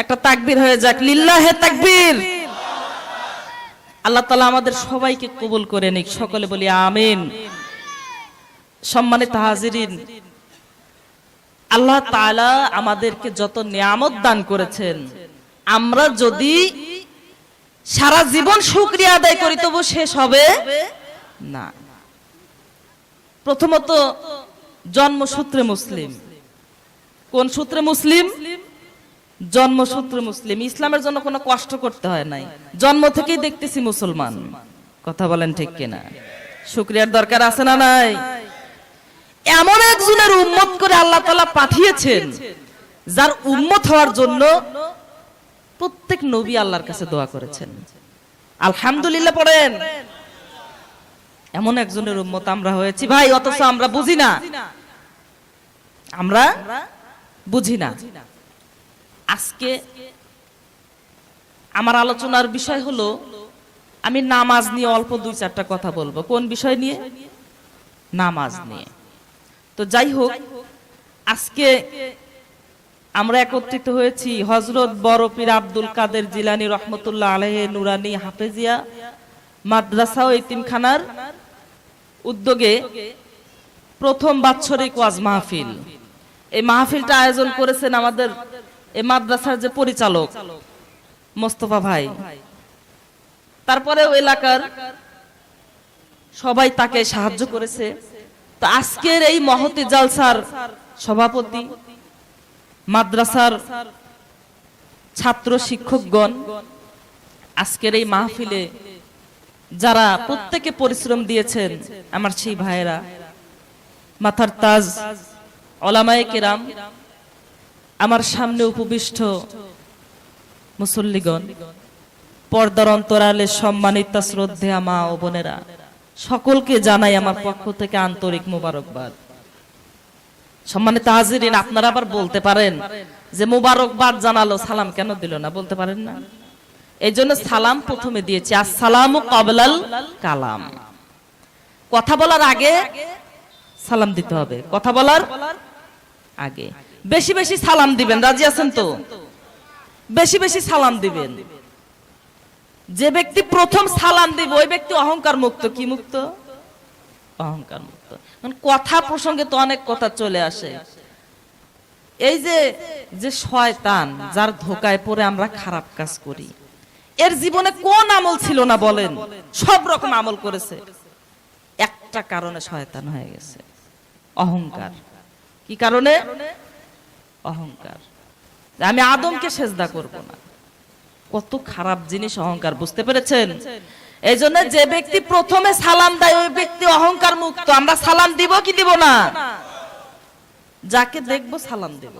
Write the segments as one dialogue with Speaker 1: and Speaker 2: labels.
Speaker 1: একটা তাকবীর হয়ে যাক। লিল্লাহে তাকবীর। আল্লাহ তালা আমাদের সবাইকে কবুল করে নিক। সকলে বলি আমিন। সম্মানিত হাজিরিন, আল্লাহ তাআলা আমাদেরকে যত নিয়ামত দান করেছেন, আমরা যদি সারা জীবন শুকরিয়া আদায় করি, তবু শেষ হবে না। প্রথমত, জন্মসূত্রে মুসলিম। কোন সূত্রে মুসলিম? জন্মসূত্রে মুসলিম। ইসলামের জন্য কোনো কষ্ট করতে হয় নাই। জন্ম থেকেই দেখতেছি মুসলমান। কথা বলেন ঠিক কিনা? শুক্রিয়ার দরকার আছে না নাই? এমন একজনের উম্মত করে আল্লাহ তাআলা পাঠিয়েছেন, যার উম্মত হওয়ার জন্য প্রত্যেক নবী আল্লাহর কাছে দোয়া করেছেন। আলহামদুলিল্লাহ পড়েন। এমন একজনের উম্মত আমরা হয়েছি। ভাই, অথচ আমরা বুঝি না। আমরা বুঝি না। আজকে আমার আলোচনার বিষয় হলো, আমি নামাজ নিয়ে অল্প দুই চারটা কথা বলব। কোন বিষয় নিয়ে? নামাজ নিয়ে। তো যাই হোক, আজকে আমরা একত্রিত হয়েছি হজরত বড় পীর আব্দুল কাদের জিলানি রহমতুল্লাহ আলহে নুরানি হাফেজিয়া মাদ্রাসা ও ইতিমখানার উদ্যোগে প্রথম বাৎসরিক ওয়াজ মাহফিল। এই মাহফিলটা আয়োজন করেছেন আমাদের এই মাদ্রাসার যে পরিচালক, মোস্তফা ভাই। তারপরেও এলাকার সবাই তাকে সাহায্য করেছে। তো আজকের এই মহতি জালসার সভাপতি, মাদ্রাসার ছাত্র শিক্ষকগণ, আজকের এই মাহফিলে যারা প্রত্যেকে পরিশ্রম দিয়েছেন, আমার সেই ভাইয়েরা, মাথার তাজ, ওলামায়ে কেরাম আমার সামনে উপবিষ্ট মুসল্লিগণ, পর্দার অন্তরালে সম্মানিত শ্রদ্ধেয়া মা ও বোনেরা, সকলকে জানাই আমার পক্ষ থেকে আন্তরিক মোবারকবাদ। সম্মানিত হাজিরিন, আপনারা আবার বলতে পারেন যে মোবারকবাদ জানালো, সালাম কেন দিল না? বলতে পারেন না? এই জন্য সালাম প্রথমে দিয়েছি, আসসালামু কবলাল কালাম। কথা বলার আগে সালাম দিতে হবে। কথা বলার আগে। বেশি বেশি সালাম দিবেন, রাজি আছেন তো? বেশি বেশি সালাম দিবেন। যে ব্যক্তি প্রথম সালাম দিবে, ওই ব্যক্তি অহংকার মুক্ত, কি মুক্ত? অহংকার মুক্ত। কথা প্রসঙ্গে তো অনেক কথা চলে আসে। এই যে যে শয়তান, যার ধোকায় পড়ে আমরা খারাপ কাজ করি। এর জীবনে কোন আমল ছিল না বলেন? সব রকম আমল করেছে। একটা কারণে শয়তান হয়ে গেছে। অহংকার। কি কারণে? অহংকার। আমি আদমকে সেজদা করব না। কত খারাপ জিনিস অহংকার, বুঝতে পেরেছেন? এই জন্য যে ব্যক্তি প্রথমে সালাম দেয়, ওই ব্যক্তি অহংকার মুক্ত। আমরা সালাম দিব কি দিব না? যাকে দেখব সালাম দেব।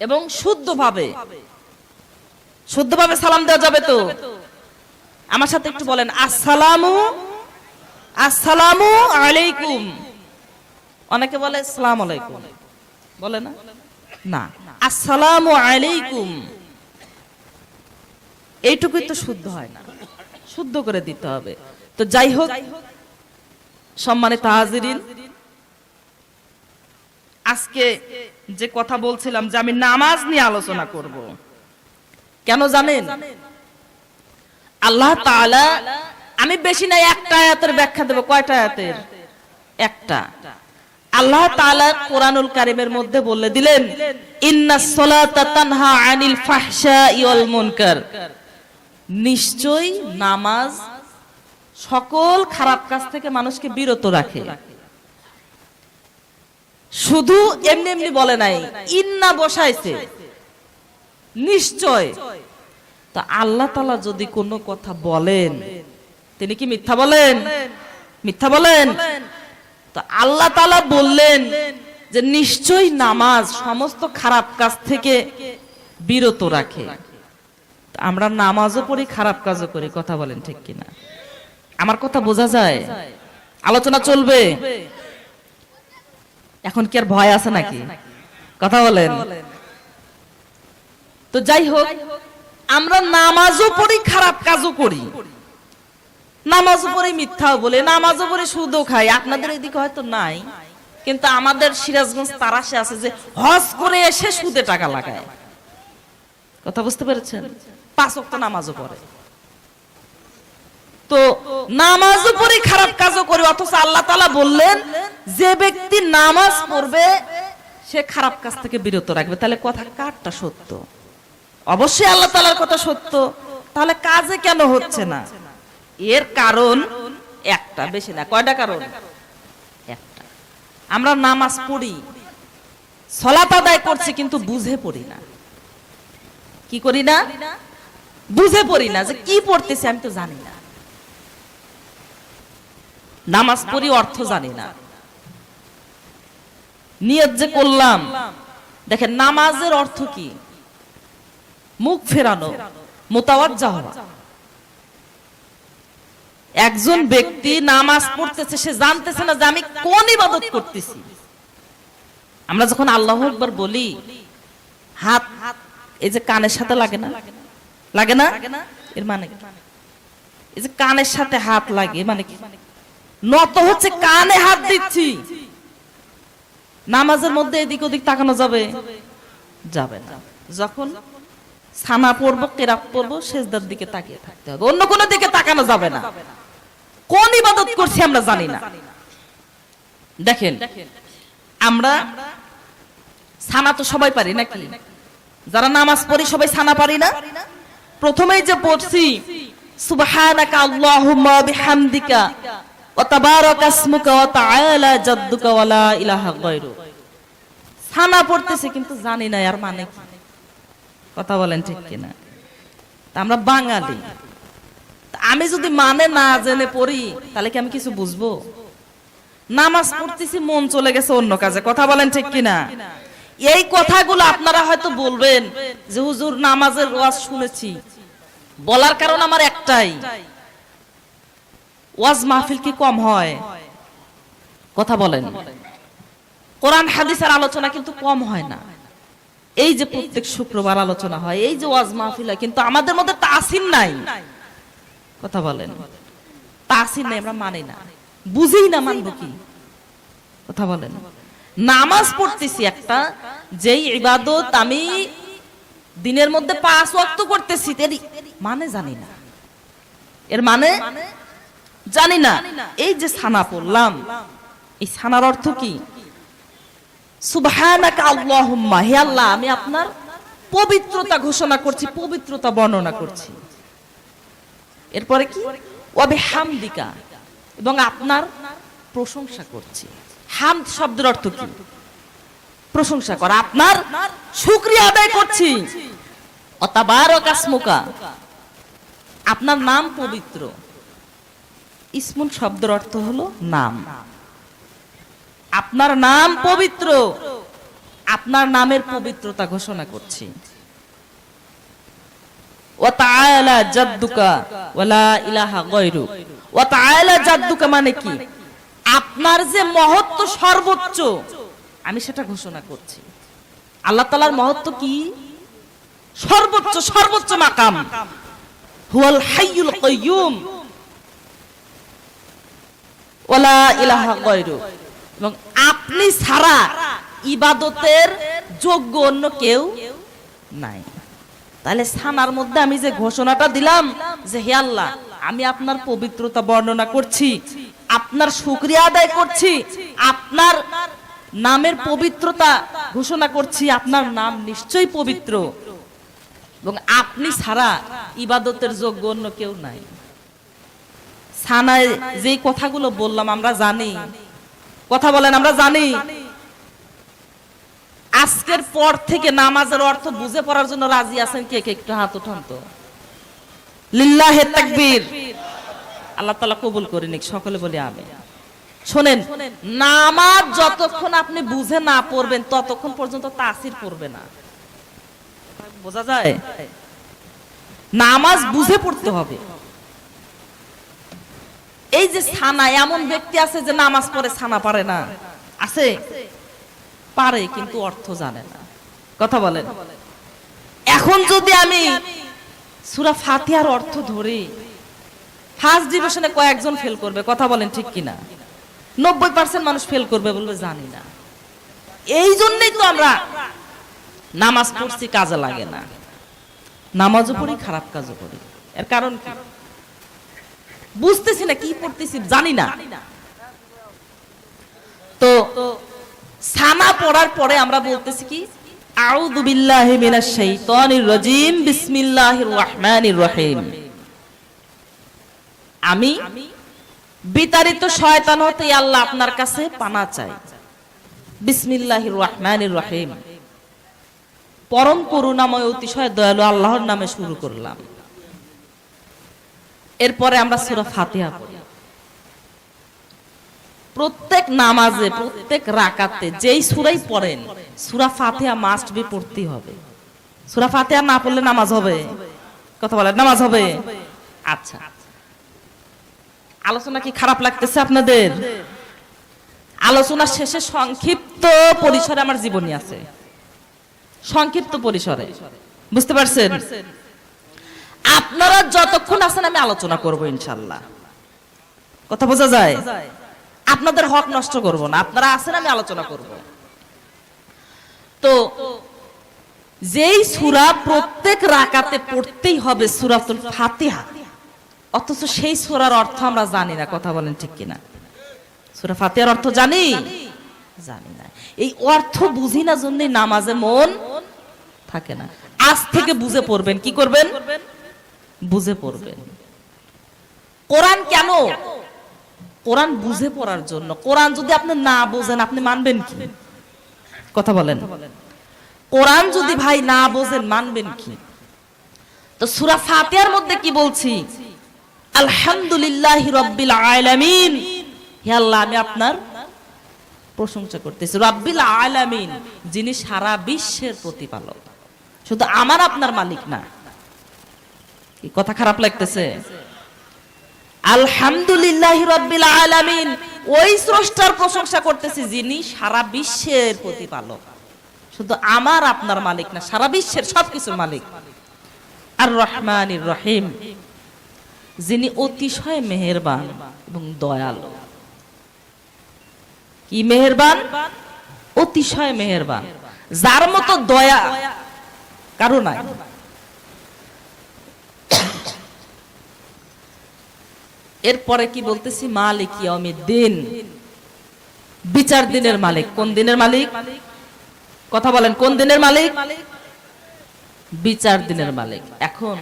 Speaker 1: এবং শুদ্ধভাবে শুদ্ধভাবে সালাম দেওয়া যাবে তো? আমার সাথে একটু বলেন, আসসালামু আসসালামু আলাইকুম। অনেকে বলে, সালাম আলাইকুম। বলে না? না। আসসালামু আলাইকুম। এইটুকুই তো শুদ্ধ হয় না। শুদ্ধ করে দিতে হবে। তো যাই হোক সম্মানিত হাজিরিন আজকে যে কথা বলছিলাম যে আমি নামাজ নিয়ে আলোচনা করব। কেন জানেন? আল্লাহ তাআলা আমি বেশি নাই একটা আয়াতের ব্যাখ্যা দেব। কয়টা আয়াতের? একটা। আল্লাহ তাআলা কোরআনুল কারিমের মধ্যে বলে দিলেন তানহা আনিল মুনকার। নিশ্চয় নামাজ সকল খারাপ কাজ থেকে মানুষকে বিরত রাখে। শুধু এমনি এমনি বলে নাই, ইন্না বসাইছে। নিশ্চয়। তা আল্লাহ তালা যদি কোনো কথা বলেন, তিনি কি মিথ্যা বলেন? মিথ্যা বলেন? তো আল্লাহ তালা বললেন যে নিশ্চয় নামাজ সমস্ত খারাপ কাজ থেকে বিরত রাখে। আমরা নামাজও পড়ি, খারাপ কাজও করি, কথা বলেন ঠিক কিনা? আমার কথা বোঝা যায়? আলোচনা চলবে? এখন কি আর ভয় আছে নাকি? কথা বলেন। তো যাই হোক, আমরা নামাজও পড়ি, খারাপ কাজও করি। নামাজও পড়ি মিথ্যাও বলে নামাজও পড়ি সুদও খাই আপনাদের এদিকে হয়তো নাই, কিন্তু আমাদের সিরাজগঞ্জ তারাশে আছে যে হজ করে এসে সুদে টাকা লাগায়। কথা বুঝতে পেরেছেন? পাঁচ ওয়াক্ত নামাজও পড়ে। তো নামাজও পড়ে খারাপ কাজও করে, অথচ আল্লাহ তাআলা বললেন, যে ব্যক্তি নামাজ পড়বে, সে খারাপ কাজ থেকে বিরত রাখবে। তাহলে কথা কারটা সত্য? অবশ্যই আল্লাহ তাআলার কথা সত্য। তাহলে কাজে কেন হচ্ছে না? এর কারণ একটা, বেশি না, কয়টা কারণ? একটা। আমরা নামাজ পড়ি, সলাত আদায় করছি কিন্তু বুঝে পড়ি না। কি করি না? বুঝে পড়ি না যে কি পড়তেছি আমি তো জানি না। নামাজ পড়ি অর্থ জানি না। নিয়ত যে করলাম, দেখেন নামাজের অর্থ কি? মুখ ফেরানো, মোতাওয়াজ্জা হওয়া। একজন ব্যক্তি নামাজ পড়তেছে সে জানতেছে না যে আমি কোন ইবাদত করতেছি। আমরা যখন আল্লাহ একবার বলি হাত এই যে কানের সাথে লাগে না? লাগে না। এর মানে এই যে কানের সাথে হাত লাগে মানে কি? নত হচ্ছে কানে হাত দিচ্ছি। নামাজের মধ্যে এদিক ওদিক তাকানো যাবে? যাবে। না। যখন ছানা পড়ব কেরাত পড়ব শেষদার দিকে তাকিয়ে থাকতে হবে। অন্য কোনো দিকে তাকানো যাবে না। কোন ইবাদত করছি আমরা জানি না। দেখেন, আমরা ছানা তো সবাই পারি নাকি? যারা নামাজ পড়ি সবাই ছানা পারি না? প্রথমেই যে পড়ছি, সুবহানাকা আল্লাহুম্মা বিহামদিকা ওয়া তাবারাকা ইসমুকা ওয়া তাআলা জাদ্দুকা ওয়া লা ইলাহা গায়রুক ছানা পড়তেছে কিন্তু জানি না আর মানে কি। কথা বলেন ঠিক কিনা? তা আমরা বাঙালি। আমি যদি মানে না জেনে পড়ি, তাহলে কি আমি কিছু বুঝব? নামাজ পড়তেছি, মন চলে গেছে অন্য কাজে। কথা বলেন ঠিক কিনা? এই কথাগুলো আপনারা হয়তো বলবেন যে, হুজুর, নামাজের ওয়াজ শুনেছি। বলার কারণ আমার একটাই। ওয়াজ মাহফিল কি কম হয়? কথা বলেন। কোরআন, হাদিসের আলোচনা কিন্তু কম হয় না। এই যে প্রত্যেক শুক্রবার আলোচনা হয়, এই যে ওয়াজ মাহফিল হয়, কিন্তু আমাদের মধ্যে তাসিন নাই। কথা বলেন। তাসিন নাই, আমরা মানি না। বুঝেই না মানবো কি। কথা বলেন। নামাজ পড়তেছি একটা, যেই ইবাদত আমি দিনের মধ্যে পাঁচ ওয়াক্ত করতেছি, এর মানে জানি না। এর মানে জানি না। এই যে ছানা পড়লাম, এই ছানার অর্থ কি? সুবহানাকা হে আল্লাহ, আমি আপনার পবিত্রতা ঘোষণা করছি, পবিত্রতা বর্ণনা করছি। এরপরে কি? ওয়াবে হামদিকা। এবং আপনার প্রশংসা করছি। হামদ শব্দের অর্থ কি? প্রশংসা করা। আপনার শুকরিয়া আদায় করছি। অতাবারক আসমুকা। আপনার নাম পবিত্র। ইসমুন শব্দের অর্থ হলো নাম। আপনার নাম পবিত্র। আপনার নামের পবিত্রতা ঘোষণা করছি। জাদ্দুকা ইলাহা জাদ্দুকা মানে কি? আপনার যে মহত্ব সর্বোচ্চ, আমি সেটা ঘোষণা করছি। আল্লাহ তাআলার মহত্ব কি? সর্বোচ্চ সর্বোচ্চ মাকাম। হাইয়ুল ইলাহা এবং আপনি ছাড়া ইবাদতের যোগ্য অন্য কেউ নাই। তাহলে সানার মধ্যে আমি যে ঘোষণাটা দিলাম যে হে আল্লাহ, আমি আপনার পবিত্রতা বর্ণনা করছি, আপনার শুকরিয়া আদায় করছি, আপনার নামের পবিত্রতা ঘোষণা করছি, আপনার নাম নিশ্চয়ই পবিত্র। এবং আপনি ছাড়া ইবাদতের যোগ্য অন্য কেউ নাই। সানায় যে কথাগুলো বললাম, আমরা জানি। কথা বলেন, আমরা জানি। আজকের পর থেকে নামাজের অর্থ বুঝে পড়ার জন্য রাজি আছেন কে কে? একটু হাত উঠান তো। লিল্লাহে তাকবীর। আল্লাহ তাআলা কবুল করে নিক, সকলে বলি আমি শোনেন, নামাজ যতক্ষণ আপনি বুঝে না পড়বেন, ততক্ষণ পর্যন্ত তাসির পড়বে না। বোঝা যায়? নামাজ বুঝে পড়তে হবে। এই যে ছানা এমন ব্যক্তি আছে যে নামাজ পড়ে ছানা পারে না। আছে? পারে কিন্তু অর্থ জানে না। কথা বলেন। এখন যদি আমি সুরা ফাতিহার অর্থ ধরি ফার্স্ট ডিভিশনে কয়েকজন ফেল করবে, কথা বলেন ঠিক কিনা? নব্বই পার্সেন্ট মানুষ ফেল করবে বলবে, জানি না। এই জন্যই তো আমরা নামাজ পড়ছি, কাজে লাগে না। নামাজও পড়ি, খারাপ কাজও করি। এর কারণ কি? বুঝতেছি না, কি পড়তেছি, জানি না। তো সানা পড়ার পরে আমরা বলতেছি কি? আউযু বিল্লাহি মিনাশ শাইতানির বিসমিল্লাহির আমি বিতাড়িত শয়তান হতে আল্লাহ আপনার কাছে পানা চাই। বিসমিল্লাহির রহমানির রহিম। পরম করুণাময়, অতিশয় দয়ালু আল্লাহর নামে শুরু করলাম। এরপরে আমরা সূরা ফাতিহা পড়ি। প্রত্যেক নামাজে, প্রত্যেক রাকাতে যেই সুরাই পড়েন, সুরা ফাতিহা মাস্ট বি পড়তেই হবে। সুরা ফাতিহা না পড়লে নামাজ হবে? কথা বলেন, নামাজ হবে? আচ্ছা। আলোচনা কি খারাপ লাগতেছে আপনাদের? আলোচনা শেষে সংক্ষিপ্ত পরিসরে আমার জীবনী আছে। সংক্ষিপ্ত পরিসরে। বুঝতে পারছেন? আপনারা যতক্ষণ আছেন আমি আলোচনা করব ইনশাল্লাহ। কথা বোঝা যায়? আপনাদের হক নষ্ট করব না। আপনারা আছেন, আমি আলোচনা করব। তো, যেই সূরা প্রত্যেক রাকাতে পড়তেই হবে সূরাতুল ফাতিহা, অথচ সেই সূরার অর্থ আমরা জানি না, কথা বলেন ঠিক কিনা? সূরা ফাতিহার অর্থ জানি? জানি না। এই অর্থ বুঝি না জন্যই নামাজে মন থাকে না। আজ থেকে বুঝে পড়বেন, কি করবেন? বুঝে পড়বেন। কোরআন কেন কোরআন বুঝে পড়ার জন্য। কোরআন যদি আপনি না বোঝেন, আপনি মানবেন কি? কথা বলেন। কোরআন যদি ভাই না বোঝেন, মানবেন কি? তো সূরা ফাতিহার মধ্যে কি বলছি? আলহামদুলিল্লাহি রাব্বিল আলামিন। হে আল্লাহ, আমি আপনার প্রশংসা করতেছি। রাব্বিল আলামিন, যিনি সারা বিশ্বের প্রতিপালক। শুধু আমার, আপনার মালিক না। কি কথা খারাপ লাগতেছে? আলহামদুলিল্লাহ রব্বিল আলামিন। ওই স্রষ্টার প্রশংসা করতেছি যিনি সারা বিশ্বের প্রতিপালক। শুধু আমার, আপনার মালিক না, সারা বিশ্বের সবকিছুর মালিক। আর রহিম। যিনি অতিশয় মেহেরবান এবং দয়ালু। কি মেহেরবান? অতিশয় মেহেরবান। যার মতো দয়া কারও নাই। এরপরে কি বলতেছি? মালিক দিন বিচার দিনের মালিক। কোন দিনের মালিক? কথা বলেন, কোন দিনের মালিক? বিচার দিনের মালিক। এখন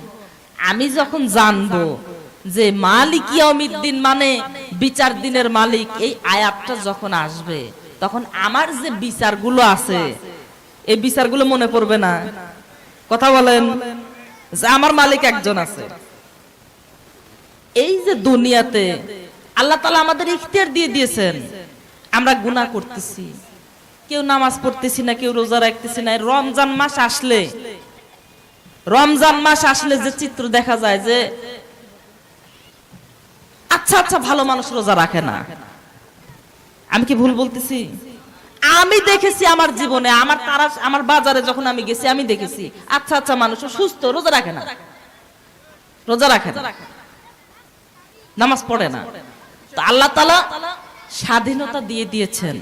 Speaker 1: আমি যখন জানব যে মালিক দিন মানে বিচার দিনের মালিক, এই আয়াতটা যখন আসবে, তখন আমার যে বিচারগুলো আছে, এই বিচারগুলো মনে পড়বে না। কথা বলেন যে আমার মালিক একজন আছে। এই যে দুনিয়াতে আল্লাহ তালা আমাদের ইখতিয়ার দিয়ে দিয়েছেন, আমরা গুনাহ করতেছি। কেউ নামাজ পড়তেছি না, কেউ রোজা রাখতেছি না, রমজান মাস আসলে, রমজান মাস আসলে যে চিত্র দেখা যায় যে আচ্ছা আচ্ছা ভালো মানুষ রোজা রাখে না। আমি কি ভুল বলতেছি? আমি দেখেছি আমার জীবনে, আমার তারা, আমার বাজারে যখন আমি গেছি, আমি দেখেছি আচ্ছা আচ্ছা মানুষ সুস্থ, রোজা রাখে না। রোজা রাখে না। নামাজ পড়ে না। তো আল্লাহ তালা স্বাধীনতা দিয়ে দিয়েছেন।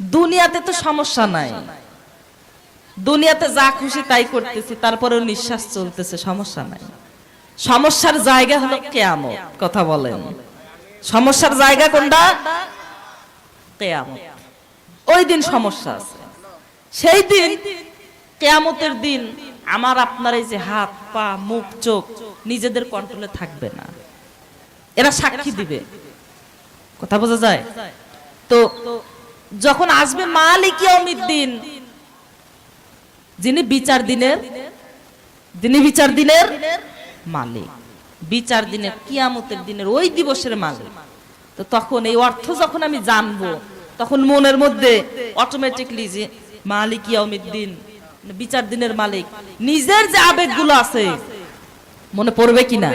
Speaker 1: দুনিয়াতে তো সমস্যা নাই। দুনিয়াতে যা খুশি তাই করতেছি, তারপরেও নিঃশ্বাস চলতেছে, সমস্যা নাই। সমস্যার জায়গা হলো কেয়ামত, কথা বলেন। সমস্যার জায়গা কোনটা? কেয়ামত। ওই দিন সমস্যা আছে। সেই দিন কেয়ামতের দিন আমার আপনার এই যে হাত, পা, মুখ, চোখ নিজেদের কন্ট্রোলে থাকবে না। এরা সাক্ষী দিবে। কথা বোঝা যায়? তো যখন আসবে মালিক দিন যিনি বিচার দিনের যিনি বিচার দিনের মালিক বিচার দিনের কিয়ামতের দিনের ওই দিবসের মালিক। তো তখন এই অর্থ যখন আমি জানব তখন মনের মধ্যে অটোমেটিকলি যে মালিক দিন বিচার দিনের মালিক নিজের যে আবেগগুলো আছে মনে পড়বে কিনা?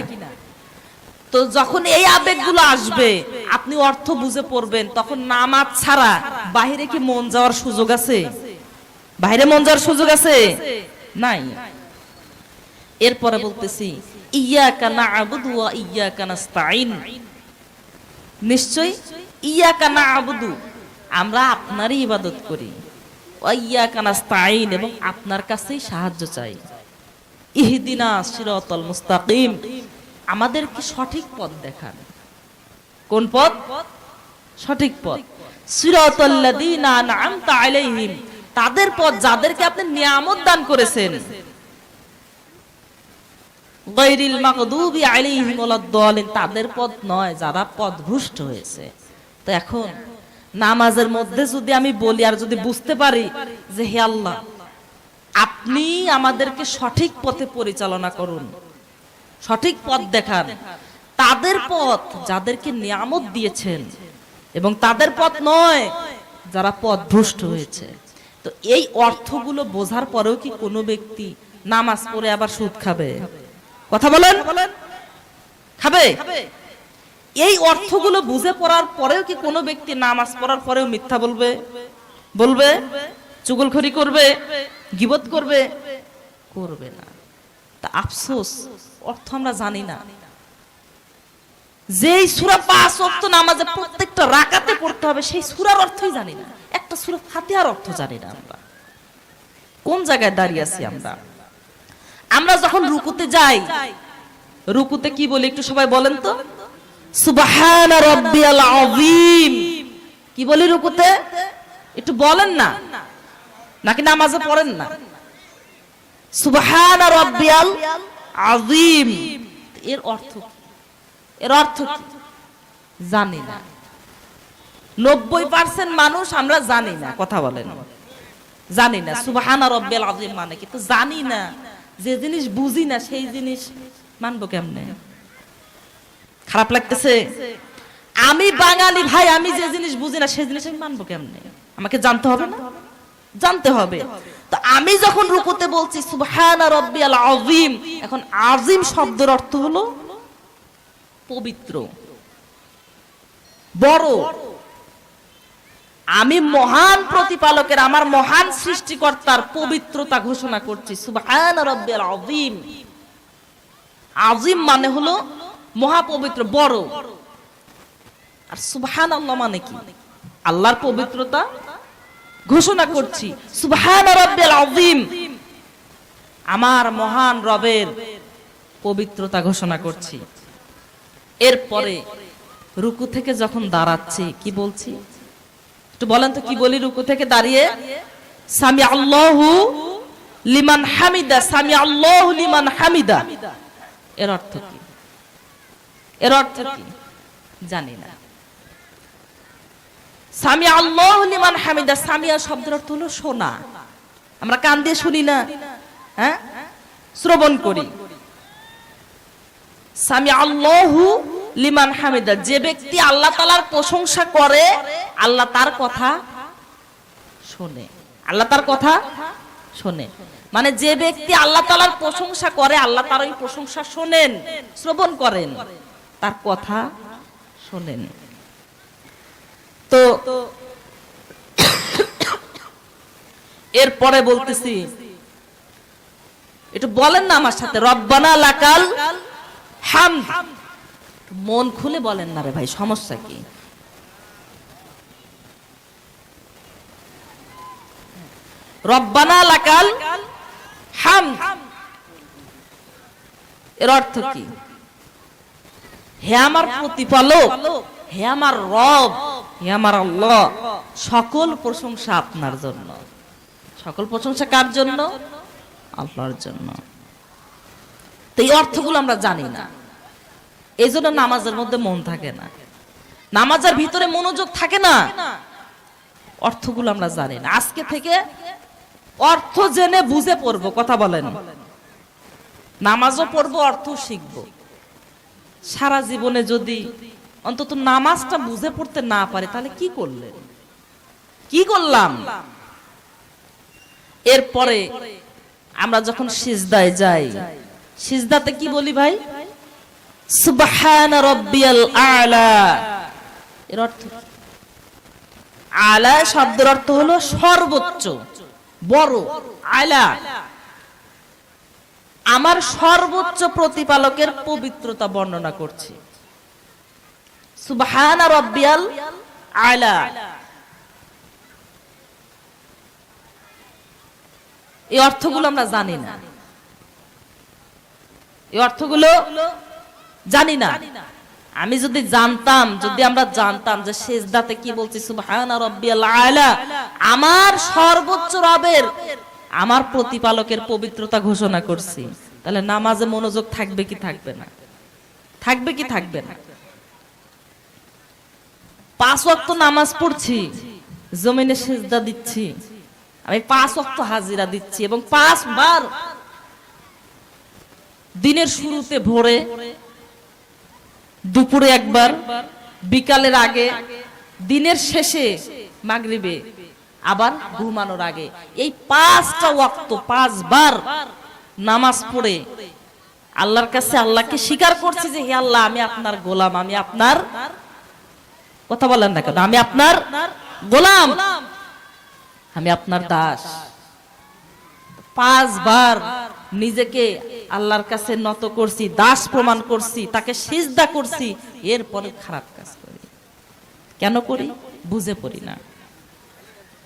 Speaker 1: তো যখন এই আবেগগুলো আসবে, আপনি অর্থ বুঝে পড়বেন, তখন নামাজ ছাড়া বাহিরে কি মন যাওয়ার সুযোগ আছে? বাইরে মন যাওয়ার সুযোগ আছে? নাই। এরপরে বলতেছি, ইয়াকা নাআবুদু ওয়া ইয়াকা নাস্তাইন নিশ্চয় ইয়াকা নাআবুদু আমরা আপনারই ইবাদত করি। ওয়া ইয়াকা নাস্তাইন এবং আপনার কাছেই সাহায্য চাই। ইহদিনা সিরাতাল মুস্তাকিম। আমাদেরকে সঠিক পথ দেখান। কোন পথ? সঠিক পথ। সিরাতাল্লাযীনা তাদের পথ যাদেরকে আপনি নিয়ামত দান করেছেন। গায়রিল মাগদুবি আলাইহিম ওয়ালাদ-দালিন তাদের পথ নয়, যারা পথভ্রষ্ট হয়েছে। তো এখন নামাজের মধ্যে যদি আমি বলি আর যদি বুঝতে পারি যে হে আল্লাহ, আপনি আমাদেরকে সঠিক পথে পরিচালনা করুন। সঠিক পথ দেখান তাদের পথ যাদেরকে নিয়ামত দিয়েছেন এবং তাদের পথ নয় যারা পথ ভ্রষ্ট হয়েছে। তো এই অর্থগুলো বোঝার পরেও কি কোনো ব্যক্তি নামাজ পড়ে আবার সুদ খাবে? কথা বলেন? খাবে? এই অর্থগুলো বুঝে পড়ার পরেও কি কোনো ব্যক্তি নামাজ পড়ার পরেও মিথ্যা বলবে? বলবে? চুগলখড়ি করবে? গিবত করবে? করবে? না। তা আফসোস। অর্থ আমরা জানি না। যেই সুরা পাঁচ অর্থ নামাজে প্রত্যেকটা রাকাতে পড়তে হবে, সেই সুরার অর্থই জানি না। একটা সুরা ফাতিহার অর্থ জানি না আমরা। কোন জায়গায় দাঁড়িয়ে আছি আমরা? আমরা যখন রুকুতে যাই, রুকুতে কি বলি একটু সবাই বলেন তো? সুবহান কি বলি রুকুতে? একটু বলেন না। নাকি নামাজে পড়েন না? সুবহান রাব্বিয়াল আযীম। এর অর্থ এর অর্থ কি? জানি না। নব্বই পার্সেন্ট মানুষ আমরা জানি না, কথা বলেন। জানি না, সুবহানা রব্বিল আযীম মানে কি? তো জানি না, যে জিনিস বুঝি না, সেই জিনিস মানবো কেমনে? খারাপ লাগতেছে? আমি বাঙালি ভাই, আমি যে জিনিস বুঝি না, সেই জিনিস আমি মানবো কেমনে? আমাকে জানতে হবে না? জানতে হবে। তো আমি যখন রুকুতে বলছি, সুবহানা আযীম, এখন আযীম শব্দের অর্থ হলো পবিত্র, বড়। আমি মহান প্রতিপালকের, আমার মহান সৃষ্টিকর্তার পবিত্রতা ঘোষণা করছি, সুবহান রাব্বিয়াল আযীম। আযীম মানে হলো মহাপবিত্র, বড়। আর সুবহান মানে কি? আল্লাহর পবিত্রতা ঘোষণা করছি। আমার মহান রবের পবিত্রতা ঘোষণা করছি। এরপরে রুকু থেকে যখন দাঁড়াচ্ছি, কি বলছি? একটু বলেন তো কি বলি রুকু থেকে দাঁড়িয়ে? সামি আল্লাহু লিমান হামিদা, সামি আল্লাহু লিমান হামিদা। এর অর্থ কি? এর অর্থ কি? জানি না। সামি আল্লাহু লিমান হামিদা। সামিয়া শব্দের অর্থ হলো শোনা। আমরা কান দিয়ে শুনি না হ্যাঁ? শ্রবণ করি। সামি আল্লাহু লিমান হামিদা। যে ব্যক্তি আল্লাহ তালার প্রশংসা করে, আল্লাহ তার কথা শোনে। আল্লাহ তার কথা শোনে। মানে যে ব্যক্তি আল্লাহ তালার প্রশংসা করে, আল্লাহ তার ওই প্রশংসা শোনেন, শ্রবণ করেন, তার কথা শোনেন। তো এরপরে বলতেছি, একটু বলেন না আমার সাথে, রব্বানা লাকাল হামদ। মন খুলে বলেন না রে ভাই, সমস্যা কি? রব্বানা লাকাল হাম এর অর্থ কি? হে আমার প্রতিপালক হে আমার রব, হে আমার আল্লাহ, সকল প্রশংসা আপনার জন্য। সকল প্রশংসা কার জন্য? আল্লাহর জন্য। তো এই অর্থগুলো আমরা জানি না। এই জন্য নামাজের মধ্যে মন থাকে না। নামাজের ভিতরে মনোযোগ থাকে না। অর্থগুলো আমরা জানি না। আজকে থেকে অর্থ জেনে বুঝে পড়ব, কথা বলেন। নামাজও পড়ব অর্থ শিখব। সারা জীবনে যদি অন্তত নামাজটা বুঝে পড়তে না পারে, তাহলে কি করলেন? কি করলাম? এরপরে আমরা যখন সিজদায় যাই, সিজদাতে কি বলি ভাই? আলা শব্দের অর্থ হলো সর্বোচ্চ, বড়, আলা। আমার সর্বোচ্চ প্রতিপালকের পবিত্রতা বর্ণনা করছি। অর্থগুলো আমরা জানি না। এই অর্থগুলো জানি না। আমি যদি জানতাম, যদি আমরা জানতাম যে সেজদাতে কি বলছি, সুবহানা আমার সর্বোচ্চ রবের, আমার প্রতিপালকের পবিত্রতা ঘোষণা করছি। তাহলে নামাজে মনোযোগ থাকবে কি থাকবে না? থাকবে কি থাকবে না? পাঁচ ওয়াক্ত নামাজ পড়ছি, জমিনে সেজদা দিচ্ছি। আমি পাঁচ ওয়াক্ত হাজিরা দিচ্ছি এবং পাঁচবার দিনের শুরুতে ভোরে, দুপুরে একবার, বিকালের আগে, দিনের শেষে মাগরিবে, আবার ঘুমানোর আগে। এই পাঁচটা ওয়াক্ত পাঁচবার নামাজ পড়ে আল্লাহর কাছে আল্লাহকে স্বীকার করছি যে, হে আল্লাহ, আমি আপনার গোলাম, আমি আপনার কথা বলেন না কেন? আমি আপনার গোলাম। আমি আপনার দাস। পাঁচবার নিজেকে আল্লাহর কাছে নত করছি, দাস প্রমাণ করছি, তাকে সিজদা করছি, এরপরে খারাপ কাজ করি। কেন করি? বুঝে পড়ি না।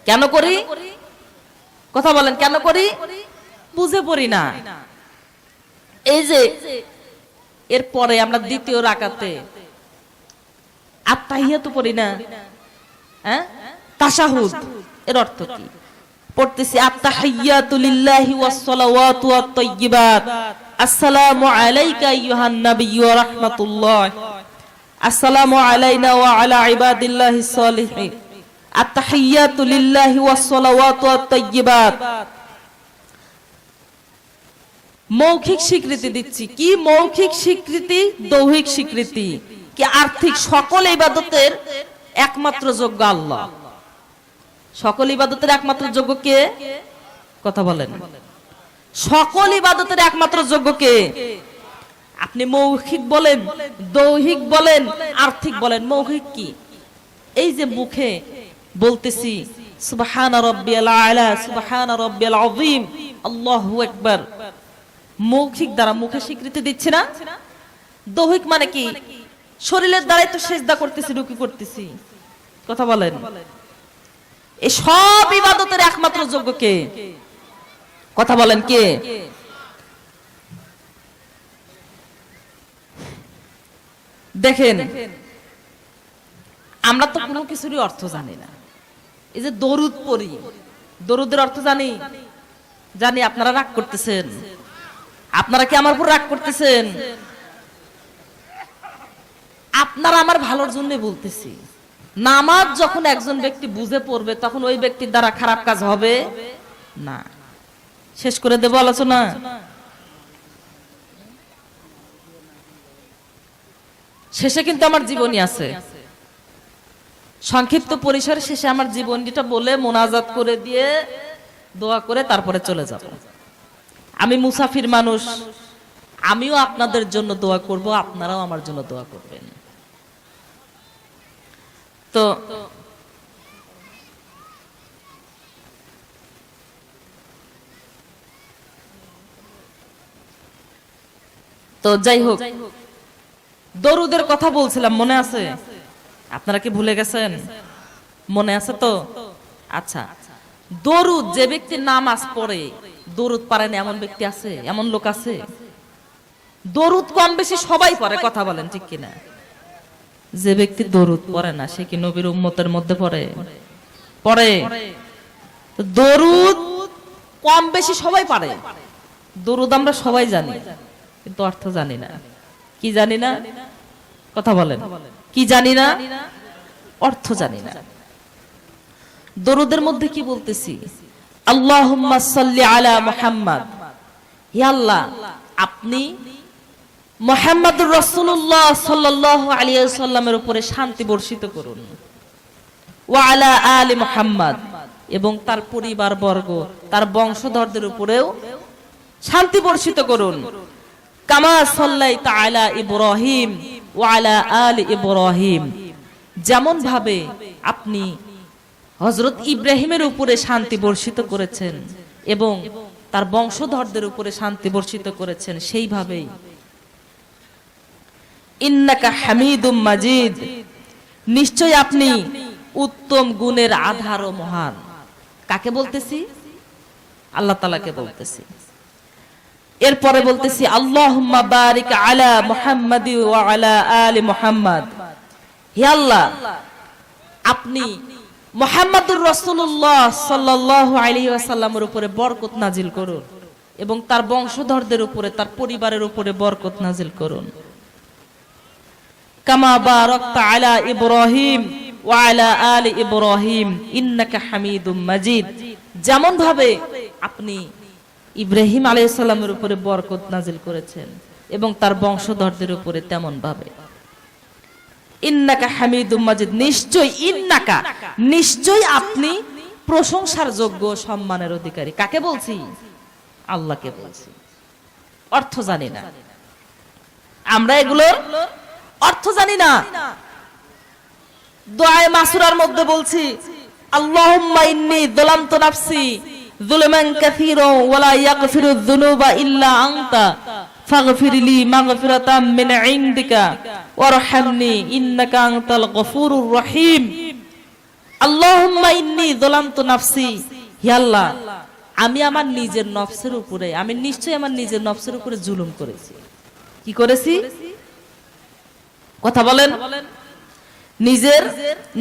Speaker 1: কেন করি? কথা বলেন, কেন করি? বুঝে পড়ি না। এই যে, এরপরে আমরা দ্বিতীয় রাকাতে তো পড়ি না। হ্যাঁ? তাশাহুদ, এর অর্থ কি? পড়তেছি লিল্লাহি ওয়াস সালাওয়াতু ওয়াত তাইয়্যিবাত। আসসালামু আলাইকা আইয়ুহান ওয়া রাহমাতুল্লাহ। আসসালামু আলাইনা ওয়া আলা আত্তাহিয়াতু লিল্লাহি ওয়াস সালাওয়াতু ওয়াত তাইয়্যিবাত। মৌখিক স্বীকৃতি দিচ্ছি। কি মৌখিক স্বীকৃতি? দৌহিক স্বীকৃতি। কি আর্থিক সকল ইবাদতের একমাত্র যোগ্য আল্লাহ? সকল ইবাদতের একমাত্র যোগ্য কে? কথা বলেন। সকল ইবাদতের একমাত্র যোগ্য কে? আপনি মৌখিক বলেন, দৈহিক বলেন, আর্থিক বলেন, মৌখিক কি? এই যে মুখে বলতেছি, সুবহান রাব্বিয়াল আলা, সুবহান রাব্বিয়াল আযীম, আল্লাহু আকবার। মৌখিক দ্বারা মুখে স্বীকৃতি দিচ্ছি না? দৈহিক মানে কি? শরীরের দ্বারাই তো সেজদা করতেছি, রুকি করতেছি। কথা বলেন। এই সব ইবাদতের একমাত্র যোগ্য কে? কথা বলেন কে? দেখেন, আমরা তো কোনো কিছুরই অর্থ জানি না। এই যে দরুদ পড়ি, দরুদের অর্থ জানি? জানি আপনারা রাগ করতেছেন। আপনারা কি আমার উপর রাগ করতেছেন? আপনারা আমার ভালোর জন্য বলতেছি। নামাজ যখন একজন ব্যক্তি বুঝে পড়বে, তখন ওই ব্যক্তির দ্বারা খারাপ কাজ হবে না। শেষ করে দেবো আলোচনা? শেষে কিন্তু আমার জীবনী আছে। সংক্ষিপ্ত পরিসরে শেষে আমার জীবনীটা বলে মোনাজাত করে দিয়ে দোয়া করে তারপরে চলে যাব। আমি মুসাফির মানুষ। আমিও আপনাদের জন্য দোয়া করব, আপনারাও আমার জন্য দোয়া করবেন। তো তো যাই হোক, দরুদের কথা বলছিলাম, মনে আছে? আপনারা কি ভুলে গেছেন? মনে আছে তো? আচ্ছা দরুদ যে ব্যক্তি নামাজ পড়ে, দরুদ পারেন এমন ব্যক্তি আছে? এমন লোক আছে? দরুদ কম বেশি সবাই পড়ে, কথা বলেন ঠিক কিনা? যে ব্যক্তি দরুদ পড়ে না, সে কি নবীর উম্মতের মধ্যে পড়ে? পড়ে। দরুদ কম বেশি সবাই পারে। দরুদ আমরা সবাই জানি, কিন্তু অর্থ জানি না। কি জানি না? কথা বলেন। কি জানি না? অর্থ জানি না। দরুদের মধ্যে কি বলতেছি? আল্লাহুম্মা সাল্লি আলা মুহাম্মদ। হে আল্লাহ, আপনি মোহাম্মদুর রসুল্লাহ সাল্লাল্লাহু আলাইহি সাল্লামের উপরে শান্তি বর্ষিত করুন। ওয়া আলা মুহাম্মদ, এবং তার পরিবার বর্গ তার বংশধরদের উপরেও শান্তি বর্ষিত করুন। কামা সাল্লাইতা আলা ইব্রাহিম ওয়া আলা আলি ইব্রাহিম যেমন ভাবে আপনি হজরত ইব্রাহিমের উপরে শান্তি বর্ষিত করেছেন এবং তার বংশধরদের উপরে শান্তি বর্ষিত করেছেন, সেইভাবেই ইন্নাকা হামিদুম মাজিদ। নিশ্চয় আপনি উত্তম গুণের আধার ও মহান। কাকে বলতেছি? আল্লাহ তালাকে বলতেছি। এরপরে বলতেছি, আল্লাহুম্মা বারিক আলা মুহাম্মাদি আলা আলি মুহাম্মাদ। হে আল্লাহ, আপনি মোহাম্মদুর রসুল্লাহ সাল্লাল্লাহু আলাইহি ওয়াসাল্লামের উপরে বরকত নাজিল করুন এবং তার বংশধরদের উপরে, তার পরিবারের উপরে বরকত নাজিল করুন। কামা বারাকতা আলা ইব্রাহিম ওয়া আলা আলি ইব্রাহিম, ইন্নাকা হামিদুম মাজিদ। যেমন ভাবে আপনি ইব্রাহিম উপরে বরকত নাজিল করেছেন এবং তার বংশধরদের উপরে তেমন ভাবে। ইন্নাকা হামিদুম মাজিদ নিশ্চয় ইন্নাকা নিশ্চয় আপনি প্রশংসার যোগ্য সম্মানের অধিকারী। কাকে বলছি? আল্লাহকে বলছি। অর্থ জানি না। আমরা এগুলোর অর্থ জানি না। দোয়ায় মাসুরার মধ্যে বলছি রহিম। নাফসি আমি আমার নিজের নফসের উপরে, আমি নিশ্চয়ই আমার নিজের নফসের উপরে জুলুম করেছি। কি করেছি? কথা বলেন। নিজের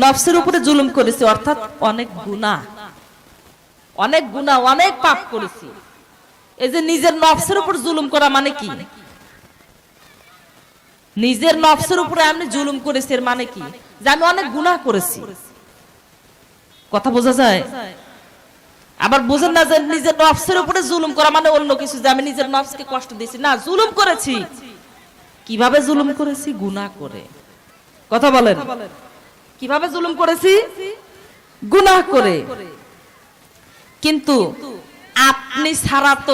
Speaker 1: নফসের উপরে জুলুম করেছি, অর্থাৎ অনেক গুণা অনেক গুণা অনেক পাপ করেছি। এই যে নিজের নফসের উপর জুলুম করা মানে কি? নিজের নফসের উপরে আমি জুলুম করেছি, এর মানে কি? যে আমি অনেক গুনাহ করেছি। কথা বোঝা যায়? আবার বুঝেন না যে নিজের নফসের উপরে জুলুম করা মানে অন্য কিছু, যে আমি নিজের নফসকে কষ্ট দিয়েছি। না, জুলুম করেছি। কীভাবে জুলুম করেছি? গুনা করে। কথা বলেন। কীভাবে জুলুম করেছি? গুনা করে। কিন্তু আপনি ছাড়া তো